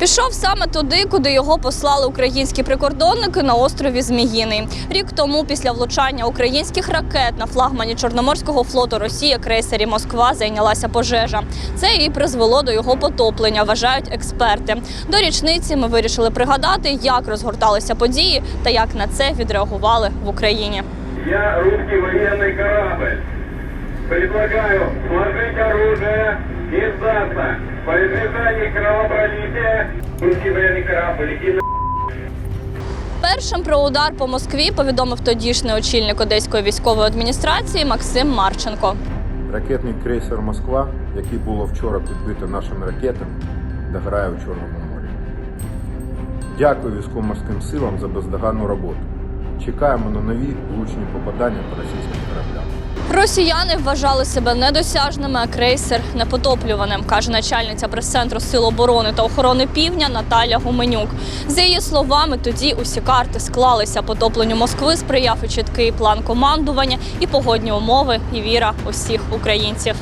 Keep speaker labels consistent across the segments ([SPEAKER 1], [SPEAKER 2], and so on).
[SPEAKER 1] Пішов саме туди, куди його послали українські прикордонники на острові Зміїний. Рік тому, після влучання українських ракет на флагмані Чорноморського флоту Росії крейсері Москва зайнялася пожежа. Це і призвело до його потоплення, вважають експерти. До річниці ми вирішили пригадати, як розгорталися події та як на це відреагували в Україні.
[SPEAKER 2] Я русский военный корабль. Предлагаю сложить оружие и. По избежанию кровопролития русский военный корабль летит на
[SPEAKER 1] Першим про удар по Москві повідомив тодішній очільник Одеської військової адміністрації Максим Марченко.
[SPEAKER 3] Ракетний крейсер Москва, який було вчора підбито нашими ракетами, дограє у Чорному морі. Дякую військово-морським силам за бездоганну роботу. Чекаємо на нові влучні попадання по російським кораблям.
[SPEAKER 1] Росіяни вважали себе недосяжними, а крейсер непотоплюваним, каже начальниця прес-центру Сил оборони та охорони Півдня Наталя Гуменюк. За її словами, тоді усі карти склалися. Потопленню Москви сприяв і чіткий план командування, і погодні умови, і віра усіх українців.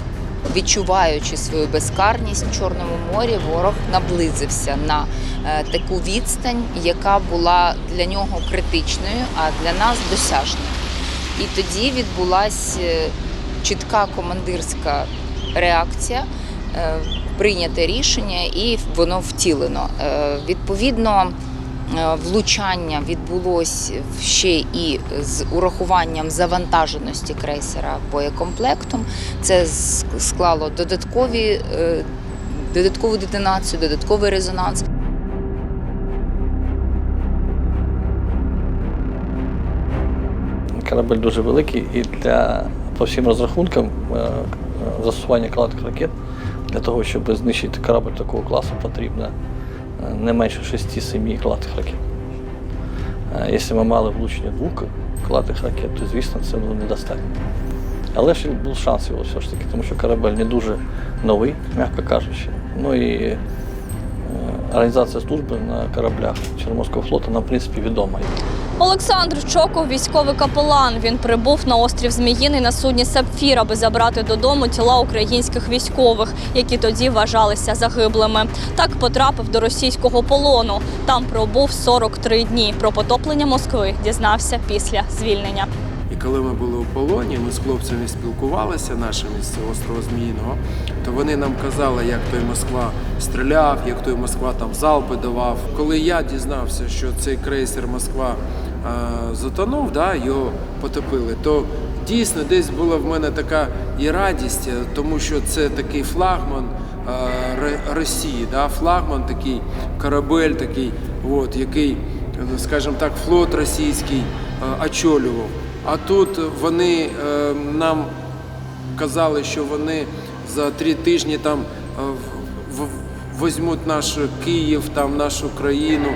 [SPEAKER 4] Відчуваючи свою безкарність в Чорному морі, ворог наблизився на е, таку відстань, яка була для нього критичною, а для нас досяжною. І тоді відбулася чітка командирська реакція, е, прийняте рішення, і воно втілено. Е, Відповідно, е, влучання відбулось ще і з урахуванням завантаженості крейсера боєкомплектом. Це склало додаткові, е, додаткову детонацію, додатковий резонанс.
[SPEAKER 5] Корабель дуже великий і для по всім розрахункам е, е, застосування крилатих ракет для того, щоб знищити корабль такого класу, потрібно е, не менше 6-7 крилатих ракет. Якщо ми мали влучення двох крилатих ракет, то звісно це було недостатньо. Але ж був шанс його все ж таки, тому що корабель не дуже новий, м'яко кажучи. Ну і організація служби на кораблях Чорноморського флоту нам, принципі, відома.
[SPEAKER 1] Олександр Чоков, військовий капелан. Він прибув на острів Зміїний на судні Сапфір, аби забрати додому тіла українських військових, які тоді вважалися загиблими. Так потрапив до російського полону. Там пробув 43 дні. Про потоплення Москви дізнався після звільнення.
[SPEAKER 6] І коли ми були у полоні, ми з хлопцями спілкувалися нашими з острова Зміїного, то вони нам казали, як той Москва стріляв, як той Москва там залпи давав. Коли я дізнався, що цей крейсер Москва затонув, да, його потопили, то дійсно десь була в мене така і радість, е, тому що це такий флагман Росії, да, флагман такий корабель такий, от, який, скажімо так, флот російський очолював. А тут вони е, нам казали, що вони за три тижні там в- в- візьмуть наш Київ, там нашу країну,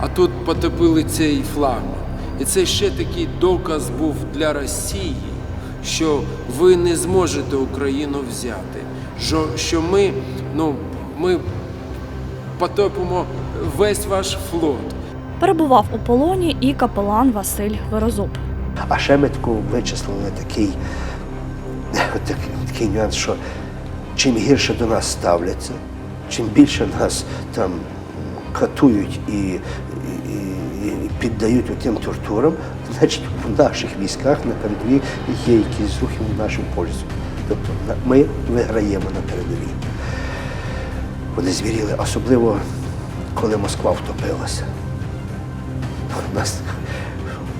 [SPEAKER 6] а тут потопили цей флагман. І це ще такий доказ був для Росії, що ви не зможете Україну взяти. Що, що ми, ну, ми потопимо весь ваш флот.
[SPEAKER 1] Перебував у полоні і капелан Василь Верозуб.
[SPEAKER 7] А ще ми вичислили такий, такий, такий нюанс, що чим гірше до нас ставляться, чим більше нас там катують і, і, і піддають тим тортурам, значить в наших військах на передовій є якісь рухи в нашу пользу. Тобто ми виграємо на передовій. Вони звіріли, особливо коли Москва втопилася. У нас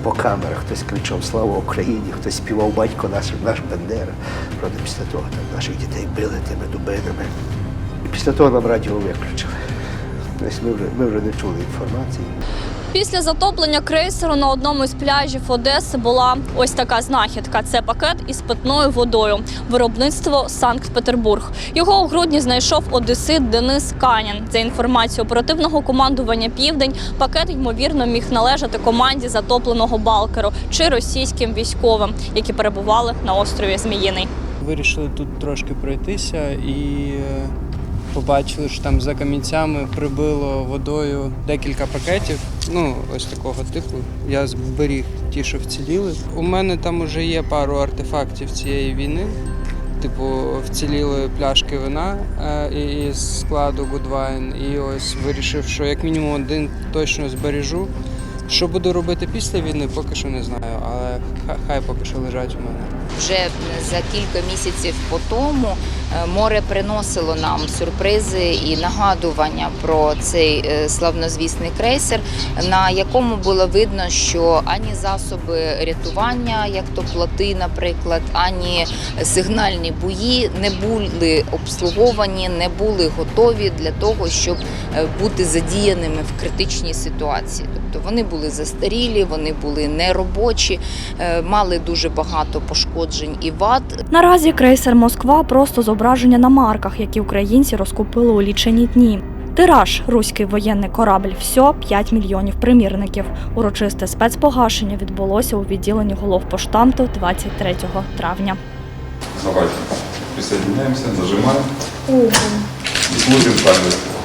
[SPEAKER 7] по камерах хтось кричав Слава Україні, хтось співав батько наш, наш Бендера. Правда, після того там наших дітей били тими дубинами. І після того нам радіо виключили. Тобто ми вже, ми вже не чули інформації.
[SPEAKER 1] Після затоплення крейсеру на одному із пляжів Одеси була ось така знахідка. Це пакет із питною водою. Виробництво Санкт-Петербург. Його у грудні знайшов одесит Денис Канін. За інформацією оперативного командування Південь, пакет ймовірно міг належати команді затопленого Балкеру чи російським військовим, які перебували на острові Зміїний.
[SPEAKER 8] Вирішили тут трошки пройтися і е, побачили, що там за камінцями прибило водою декілька пакетів. Ну, ось такого типу. Я зберіг ті, що вціліли. У мене там уже є пару артефактів цієї війни. типу, вціліли пляшки вина е, із складу Goodwine. І ось вирішив, що як мінімум один точно збережу. Що буду робити після війни, поки що не знаю, але ха- хай поки що лежать у мене.
[SPEAKER 4] Вже за кілька місяців по тому море приносило нам сюрпризи і нагадування про цей е, славнозвісний крейсер, на якому було видно, що ані засоби рятування, як то плоти, наприклад, ані сигнальні бої не були обслуговані, не були готові для того, щоб е, бути задіяними в критичній ситуації. Тобто вони були застарілі, вони були неробочі, е, мали дуже багато пошкоджень і вад.
[SPEAKER 1] Наразі крейсер Москва просто зображення на марках, які українці розкупили у лічені дні. Тираж руський воєнний корабль всьо 5 мільйонів примірників. Урочисте спецпогашення відбулося у відділенні головпоштамту 23 травня.
[SPEAKER 9] Давайте присоединяемся, нажимаем и смотрим камеру.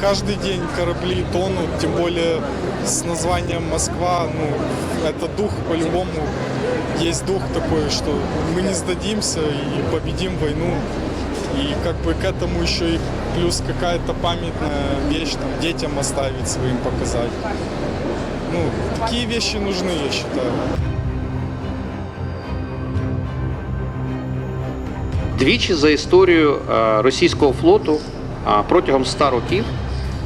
[SPEAKER 10] каждый день корабли тонут, тем более с названием Москва, ну, это дух по-любому, есть дух такой, что мы не сдадимся и победим войну. И как бы к этому еще и плюс какая-то памятная вещь там, детям оставить своим показать. Ну, такие вещи нужны, я считаю.
[SPEAKER 11] Двічі за історію е, російського флоту е, протягом 100 років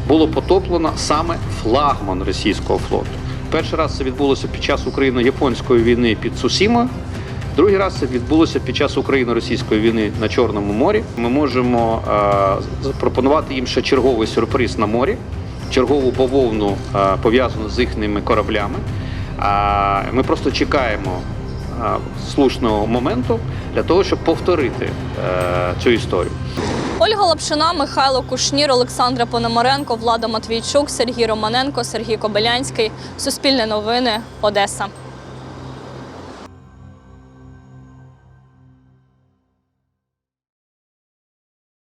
[SPEAKER 11] було потоплено саме флагман російського флоту. Перший раз це відбулося під час Україно-японської війни під Цусімою. Другий раз це відбулося під час Україно-російської війни на Чорному морі. Ми можемо е, запропонувати їм ще черговий сюрприз на морі, чергову бавовну е, пов'язану з їхніми кораблями. Ми просто чекаємо е, слушного моменту для того, щоб повторити цю історію.
[SPEAKER 1] Ольга Лапшина, Михайло Кушнір, Олександра Пономаренко, Влада Матвійчук, Сергій Романенко, Сергій Кобилянський. Суспільне новини. Одеса.